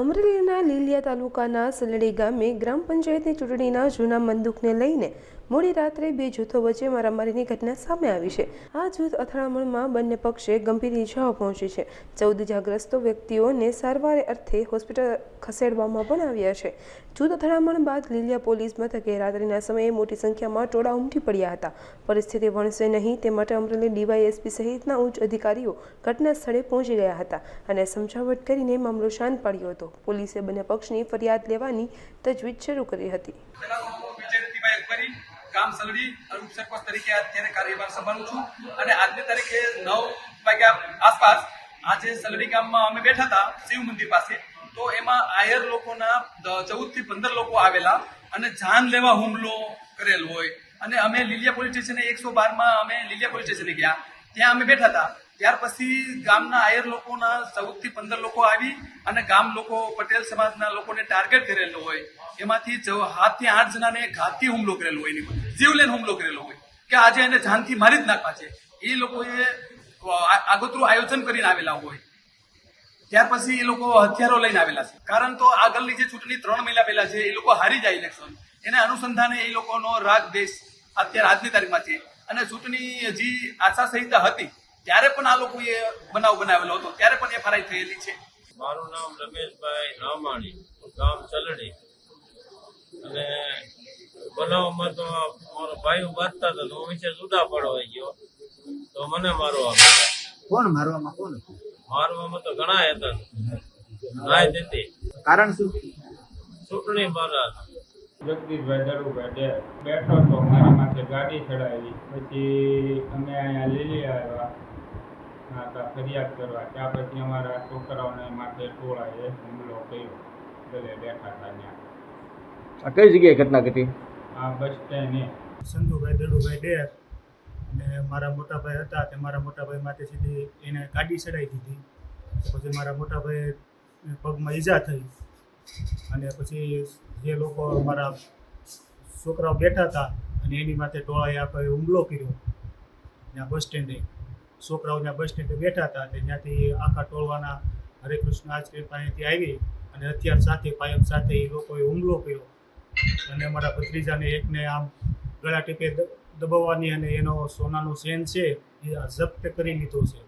અમરેલીના લીલિયા તાલુકાના સલડી ગામે ગ્રામ પંચાયતની ચૂંટણીના જૂના મંદુકને લઈને મોડી રાત્રે બે જૂથો વચ્ચે મારામારીની ઘટના સામે આવી છે. આ જૂથ અથડામણમાં બંને પક્ષે ગંભીર ઇજાઓ પહોંચી છે. ચૌદ ઇજાગ્રસ્તો વ્યક્તિઓને સારવાર અર્થે હોસ્પિટલ ખસેડવામાં પણ આવ્યા છે. જૂથ અથડામણ બાદ લીલિયા પોલીસ મથકે રાત્રિના સમયે મોટી સંખ્યામાં ટોળા ઉમટી પડ્યા હતા. પરિસ્થિતિ વણસે નહીં તે માટે અમરેલી ડીવાયએસપી સહિતના ઉચ્ચ અધિકારીઓ ઘટના સ્થળે પહોંચી ગયા હતા અને સમજાવટ કરીને મામલો શાંત પાડ્યો હતો. પોલીસે બંને પક્ષની ફરિયાદ લેવાની તજવીજ શરૂ કરી હતી. ગામ સલડી અને ઉપસરપંચ તરીકે અત્યારે કાર્યભાર સંભાળું છું. અને આજની તારીખે નવ વાગ્યા આસપાસ આજે સલડી ગામમાં અમે બેઠા હતા શિવ મંદિર પાસે. તો એમાં આયર લોકોના ચૌદથી પંદર લોકો આવેલા અને જાન લેવા હુમલો કરેલ હોય. અને અમે લીલિયા પોલીસ સ્ટેશને એકસો બારમાં અમે લીલિયા પોલીસ સ્ટેશને ગયા. ત્યાં અમે બેઠા હતા. ત્યાર પછી ગામના આયર લોકોના ચૌદથી પંદર લોકો આવી અને ગામ લોકો, પટેલ સમાજના લોકોને ટાર્ગેટ કરેલો હોય. એમાંથી હાથથી આઠ જણાને ઘાતથી હુમલો કરેલો હોય એની પર જીવલેણ હુમલો કરેલો હોય. કે આજે એને જાનથી મારી જ નાખવા છે. એ લોકોએ આગોતરું આયોજન કરીને આવેલા હોય. ત્યાર પછી એ લોકો હથિયારો લઈને આવેલા છે. કારણ તો આગળની જે ચૂંટણી ત્રણ મહિના પહેલા છે, એ લોકો હારી જાય ઇલેક્શન એને અનુસંધાને એ લોકોનો રાગ દેશ અત્યારે આજની તારીખમાં છે. અને ચૂંટણી હજી આચારસંહિતા હતી ત્યારે પણ આ લોકોએ બનાવ બનાવેલો હતો ત્યારે પણ એફઆરઆઈ થયેલી છે. મારું નામ રમેશભાઈ રામાણી ગામ ચલણી. અને બનાવમાં તો મારો ભાઈ બાંધતા હતો તો હું વિશે જુદા પડવા ગયો. તો મને મારવા કોણ મારવામાં કોણ મારવામાં તો ઘણા હતા. નાય દીધી કારણ શું? ચૂંટણી મારા જગદીશભાઈ દરુભાઈ ડે બેઠો તો મારા માથે ગાડી ચડાવી. પછી અમે અહીંયા લીલી આવ્યા. હા તા ફરિયાદ કરવા ત્યાં પછી અમારા છોકરાઓને માથે ટોળાએ હુમલો કર્યો. ગલે બેઠા હતા ત્યાં. આ કઈ જગ્યાએ ઘટના ઘટી? આ બસ સ્ટેન્ડ એ. સંધુભાઈ દડુભાઈ ડેર અને મારા મોટાભાઈ હતા તે મારા મોટાભાઈ માટે સીધી એને ગાડી ચડાવી દીધી. પછી મારા મોટાભાઈ પગમાં ઈજા થઈ. અને પછી જે લોકો અમારા છોકરાઓ બેઠા હતા અને એની માથે ટોળાએ આખો હુમલો કર્યો. ત્યાં બસ સ્ટેન્ડે છોકરાઓ ત્યાં બસ સ્ટેન્ડે બેઠા હતા તે ત્યાંથી આખા ટોળવાના હરે કૃષ્ણ આચરી પાસેથી આવી અને હથિયાર સાથે પાયપ સાથે એ લોકોએ હુમલો કર્યો. અને અમારા ભત્રીજાને એકને આમ ગળા ટીપે દબાવવાની અને એનો સોનાનો સેન છે એ જપ્ત કરી લીધો છે.